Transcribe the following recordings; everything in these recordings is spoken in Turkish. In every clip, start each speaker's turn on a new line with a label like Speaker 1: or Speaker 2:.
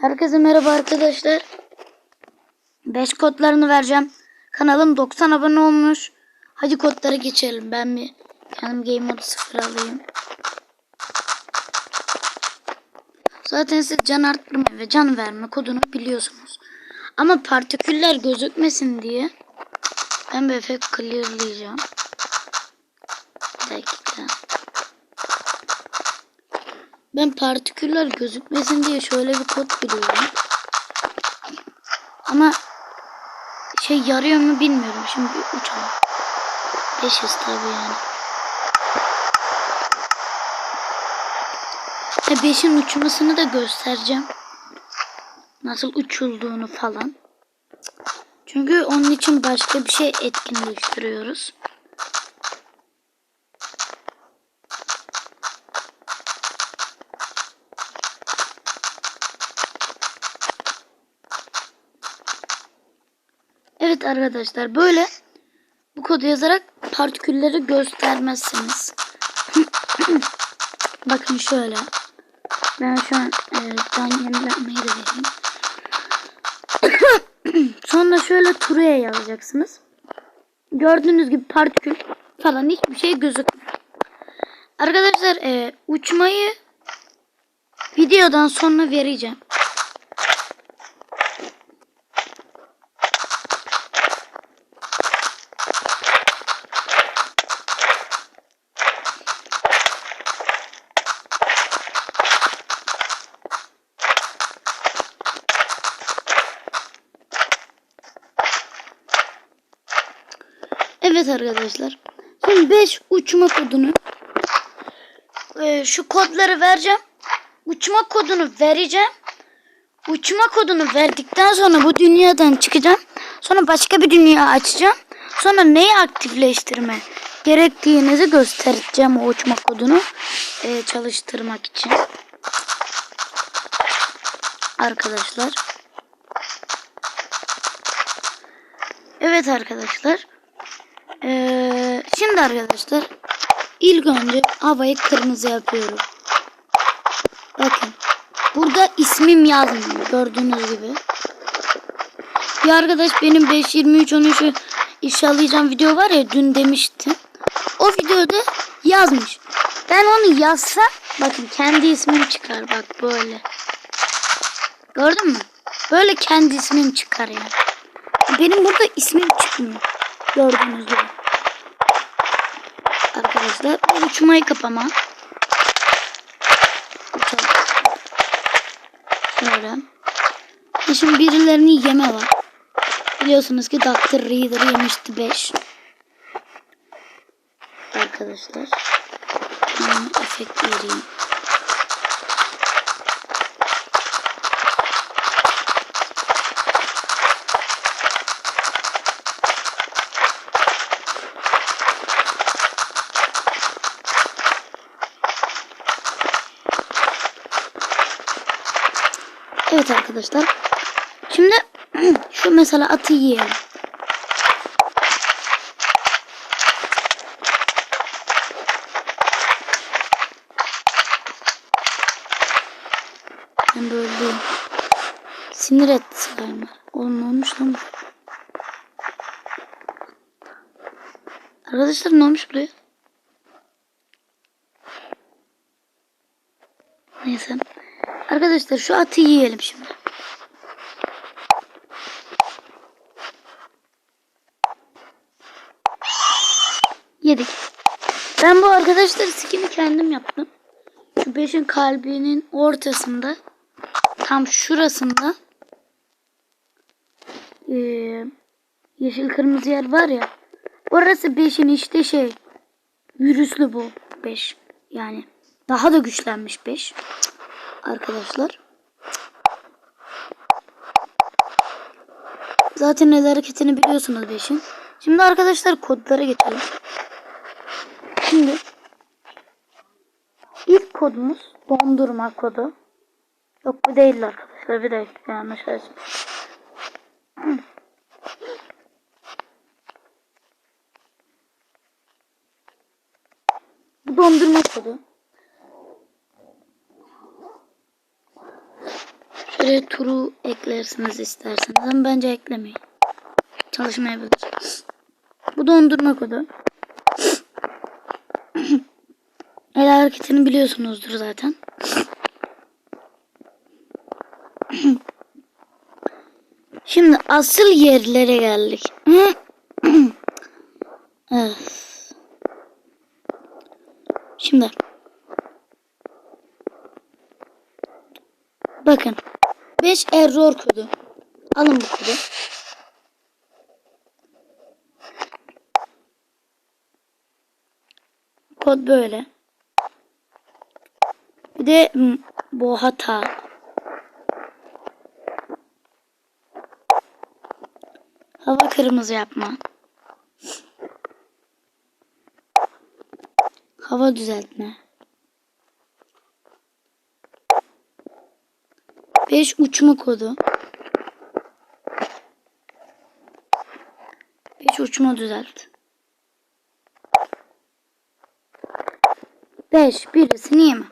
Speaker 1: Herkese merhaba arkadaşlar. 5 kodlarını vereceğim. Kanalım 90 abone olmuş. Hadi kodlara geçelim. Ben bir kendim game modu sıfır alayım. Zaten siz can arttırma ve can verme kodunu biliyorsunuz. Ama partiküller gözükmesin diye ben bir efekt clearlayacağım. Bir dakika. Ben partiküller gözükmesin diye şöyle bir kod biliyorum. Ama şey yarıyor mu bilmiyorum. Şimdi uçalım. 500 tabii yani. Ha 5'in uçmasını da göstereceğim. Nasıl uçulduğunu falan. Çünkü onun için başka bir şey etkinleştiriyoruz. Evet arkadaşlar böyle bu kodu yazarak partikülleri göstermezsiniz. Bakın şöyle. Ben şu an e, can yenilenmeyi de vereyim. Sonra şöyle True'ya yazacaksınız. Gördüğünüz gibi partikül falan hiçbir şey gözükmüyor. Arkadaşlar e, uçmayı videodan sonra vereceğim. Evet arkadaşlar. Şimdi 5 uçma kodunu e, şu kodları vereceğim. Uçma kodunu vereceğim. Uçma kodunu verdikten sonra bu dünyadan çıkacağım. Sonra başka bir dünya açacağım. Sonra neyi aktifleştirme gerektiğinizi göstereceğim o uçma kodunu e, çalıştırmak için. Arkadaşlar. Evet arkadaşlar. Ee, şimdi arkadaşlar ilk önce havayı kırmızı yapıyorum. Bakın. Burada ismim yazmıyor gördüğünüz gibi. Bir arkadaş benim 5.23.13'ü inşallayacağım video var ya dün demiştim. O videoda yazmış. Ben onu yazsam bakın kendi ismim çıkar bak böyle. Gördün mü? Böyle kendi ismim çıkar yani. Benim burada ismim çıkmıyor. Gördüğünüz gibi. Arkadaşlar uçmayı kapama. Uçalım. Şöyle. E Şimdi birilerini yeme var. Biliyorsunuz ki Dr. Reader yemişti 5. Arkadaşlar. Hmm, efekt vereyim. Evet arkadaşlar. Şimdi şu mesela atı yiyelim. Ben böyle. Sinir etti slime'lar. Oğlum olmuş lan? Arkadaşlar ne olmuş buraya? Neyse. Arkadaşlar şu atı yiyelim şimdi. Yedik. Ben bu arkadaşlar skin'i kendim yaptım. Şu beşin kalbinin ortasında tam şurasında eee, yeşil kırmızı yer var ya orası beşin işte şey virüslü bu beş yani daha da güçlenmiş beş arkadaşlar. Zaten el hareketini biliyorsunuz 5'in. Şimdi arkadaşlar kodlara geçelim. Şimdi ilk kodumuz dondurma kodu. Yok bu değil arkadaşlar. Bir dakika yanlış yazmış. Bu dondurma kodu. Turu eklersiniz isterseniz ama bence eklemeyin. Çalışmayabilir. Bu dondurma kodu. El hareketini biliyorsunuzdur zaten. Şimdi asıl yerlere geldik. Şimdi bakın 5 error kodu. Alın bu kodu. Kod böyle. Bir de m, bu hata. Hava kırmızı yapma. Hava düzeltme. 5 uçma kodu. 5 uçma düzelt. 5 birisini yeme.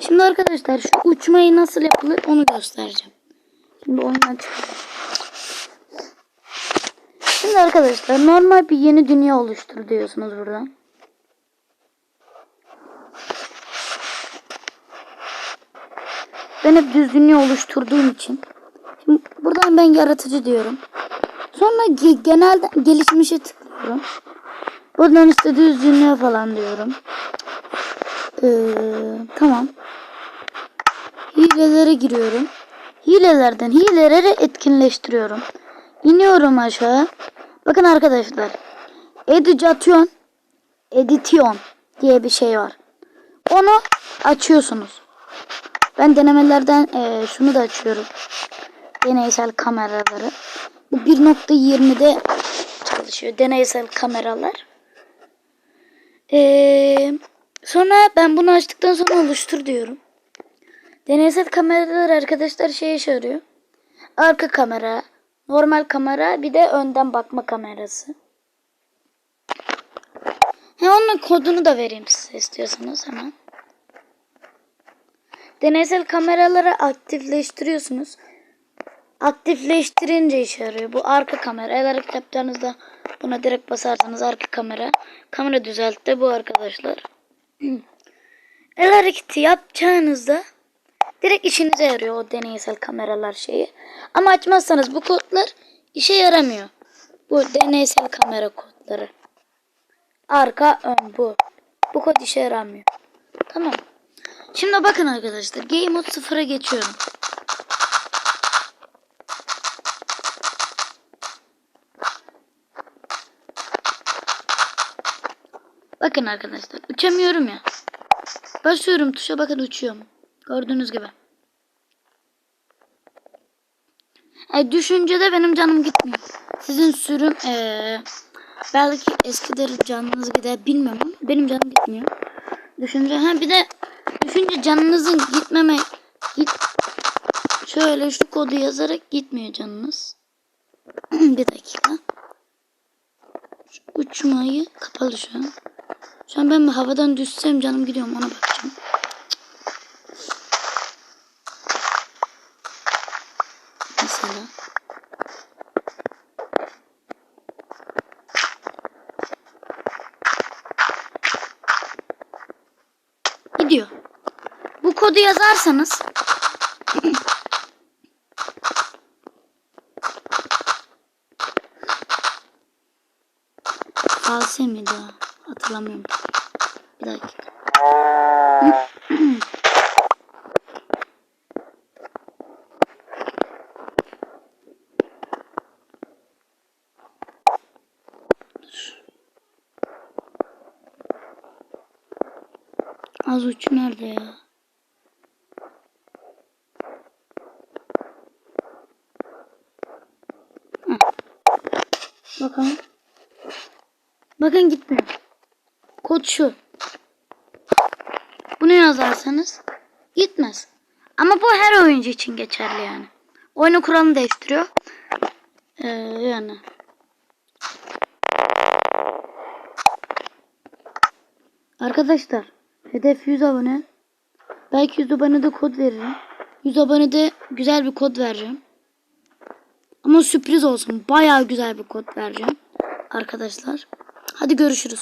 Speaker 1: Şimdi arkadaşlar şu uçmayı nasıl yapılır onu göstereceğim. Şimdi oyundan. Şimdi arkadaşlar normal bir yeni dünya oluştur diyorsunuz buradan. Ben hep düz dünya oluşturduğum için. Şimdi buradan ben yaratıcı diyorum. Sonra ge- genelde gelişmişe tıklıyorum. Buradan işte düz dünya falan diyorum. Ee, tamam. Hilelere giriyorum. Hilelerden hileleri etkinleştiriyorum. İniyorum aşağı. Bakın arkadaşlar. Edityon, edityon diye bir şey var. Onu açıyorsunuz. Ben denemelerden eee, şunu da açıyorum. Deneysel kameraları. Bu 1.20'de çalışıyor. Deneysel kameralar. Eee, sonra ben bunu açtıktan sonra oluştur diyorum. Deneysel kameralar arkadaşlar şey işe. Arka kamera, normal kamera bir de önden bakma kamerası. He onun kodunu da vereyim size istiyorsanız hemen. Deneysel kameraları aktifleştiriyorsunuz. Aktifleştirince işe yarıyor. Bu arka kamera. El hareket yaptığınızda buna direkt basarsanız arka kamera. Kamera düzeltti bu arkadaşlar. El hareketi yapacağınızda direkt işinize yarıyor o deneysel kameralar şeyi. Ama açmazsanız bu kodlar işe yaramıyor. Bu deneysel kamera kodları. Arka ön bu. Bu kod işe yaramıyor. Tamam. Şimdi bakın arkadaşlar. Game mode 0'a geçiyorum. Bakın arkadaşlar. Uçamıyorum ya. Basıyorum tuşa bakın uçuyorum. Gördüğünüz gibi. E, düşüncede benim canım gitmiyor. Sizin sürüm eee, belki eskidir canınız gider bilmem ama benim canım gitmiyor. Düşünce ha bir de düşünce canınızın gitmeme git şöyle şu kodu yazarak gitmiyor canınız. bir dakika. Şu uçmayı kapalı şu an. Şu an ben havadan düşsem canım gidiyorum ona bakacağım. Mesela. Gidiyor. Kodu yazarsanız False miydi o? Hatırlamıyorum. Bir dakika. Az uç nerede ya? Bakalım. Bakın gitmiyor. Kod şu. Bunu yazarsanız gitmez. Ama bu her oyuncu için geçerli yani. Oyunun kuralını değiştiriyor. Ee, yani. Arkadaşlar hedef 100 abone. Belki 100 abone de kod veririm. 100 abonede güzel bir kod vereceğim. Ama sürpriz olsun. Bayağı güzel bir kod vereceğim. Arkadaşlar. Hadi görüşürüz.